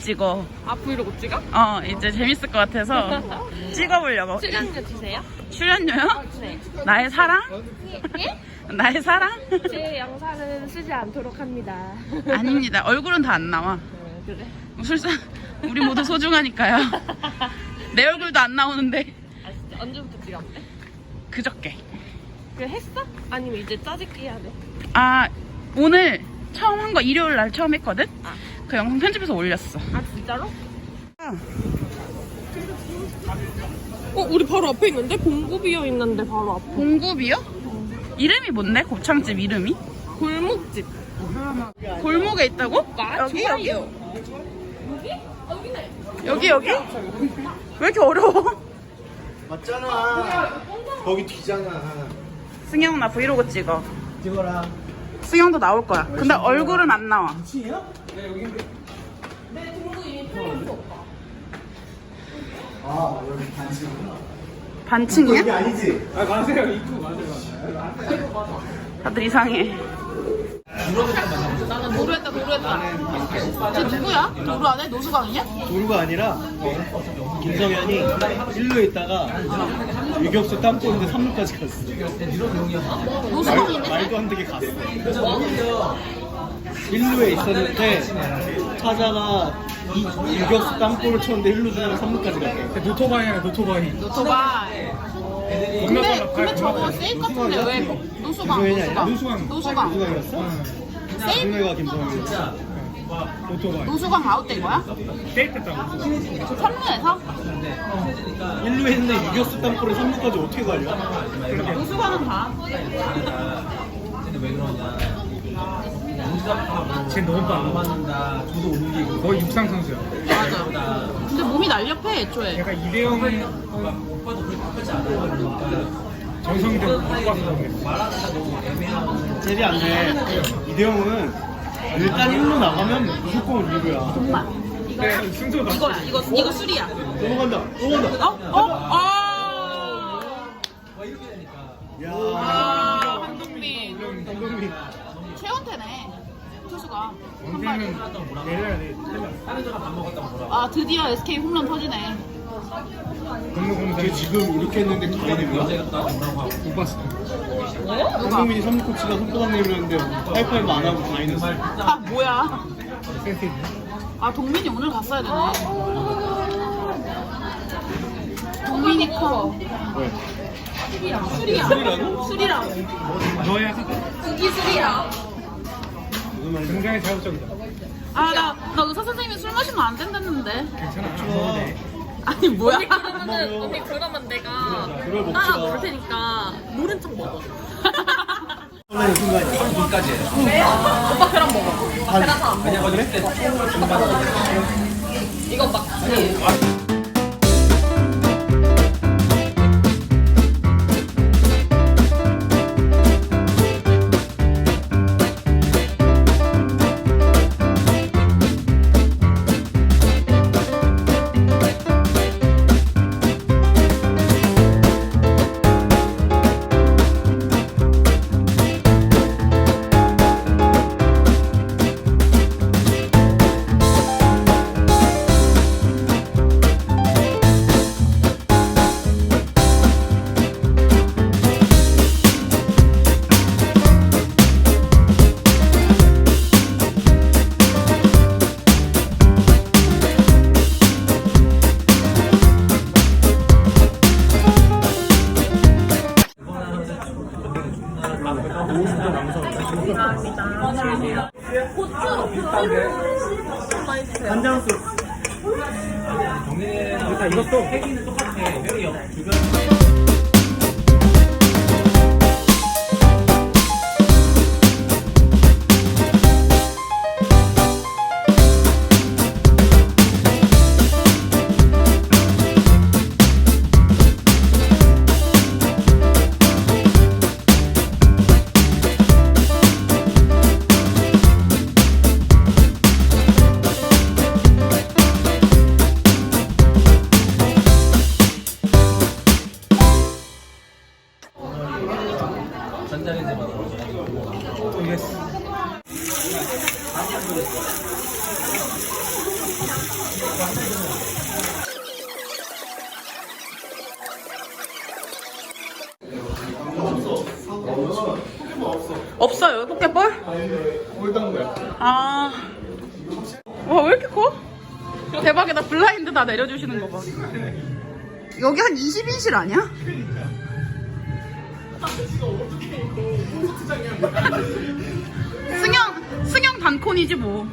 찍어. 아 브이로그 찍어? 어, 이제 재밌을 것 같아서 찍어보려고. 출연료 주세요. 출연료요? 네. 나의 사랑? 예? 나의 사랑? 제 영상은 쓰지 않도록 합니다. 아닙니다. 얼굴은 다 안 나와. 그래? 술사 우리 모두 소중하니까요. 내 얼굴도 안 나오는데 아 진짜 언제부터 찍었대? 그저께. 그 했어? 아니면 이제 짜집기 해야 돼? 아 오늘 처음 한 거 일요일 날 처음 했거든. 아. 그 영상 편집해서 올렸어. 아 진짜로? 어 우리 바로 앞에 있는데 봉구비어 있는데 바로 앞에 공급이요? 이름이 뭔데? 곱창집 이름이? 골목집. 골목에 있다고? 아, 여기. 여기 여기? 여기네. 여기 여기? 왜 이렇게 어려워? 맞잖아. 거기 뒤잖아. 승영 나 브이로그 찍어. 찍어라. 승영도 나올 거야. 근데 얼굴은 안 나와. 치야? 아 여기 반지구나. 반층이야? 여기 아니지? 다들 이상해. 나는 도루했다 도루했다. 쟤 누구야? 도루 안에 노수강이야? 도루가 아니라 김성현이 1루에 있다가 유격수 땅볼인데 3루까지 갔어. 노수강인데? 말 도 안 되게 갔어. 1루에 있었는데 타자가 이 유격수 땅볼을 쳤는데 1루 주자가 3루까지 갔대. 노토바이야 노토바이 노토바이. 근데 근데 저거 세입 같은데 왜 노수강 노수강 노수강 누가였어? 김성현이가 김성현이었어. 노토바이 노수강 아웃된 거야? 세입했다고 3루에서? 1루에 있는데 유격수 땅볼에 3루까지 어떻게 갈려? 노수강은 다. 쟤 너무 빠르다 거의 육상 선수야 맞아. 근데 몸이 날렵해 애초에. 약간 이대형 정성들 갖고 와서 그런 제리 안 돼. 이대형은 일단 1루 나가면 무조건 1루야. 정말. 게 순서 나 이거야 이거 이거 술이야. 넘어간다. 넘어간다. 어? 어? 아. 야. 아 한동민. 감독님. 최원태네. 투수가. 한 원태는 발이. 내려야 돼아 드디어 SK 홈런 터지네. 걔 지금 이렇게 했는데 가야 거야? 못 봤어 누가? 한동민이 3루코치가 손바닥 내밀었는데 하이파이브 안 하고 거야. 아 뭐야? 아 동민이 오늘 갔어야 되네. 동민이 커. 왜? 술이야. 술이야. 술이라고? 술이라고. 너야 그게 말이야? 굉장히 자극적이다 아나 나 의사 선생님이 술 마시면 안 된다는데. 괜찮아 아니 뭐야? 그러면은- 언니 그러면 내가 따라 마. 먹을 테니까 모른 척 먹어. 설레는 순간이야. 오빠 계란 먹어. 반. 아, 그래? 이건 막 아. 와, 왜 이렇게 커? 대박이다. 블라인드 다 내려주시는 거 봐. 여기 한 20인실 아니야? 승영, 승영 단콘이지 뭐.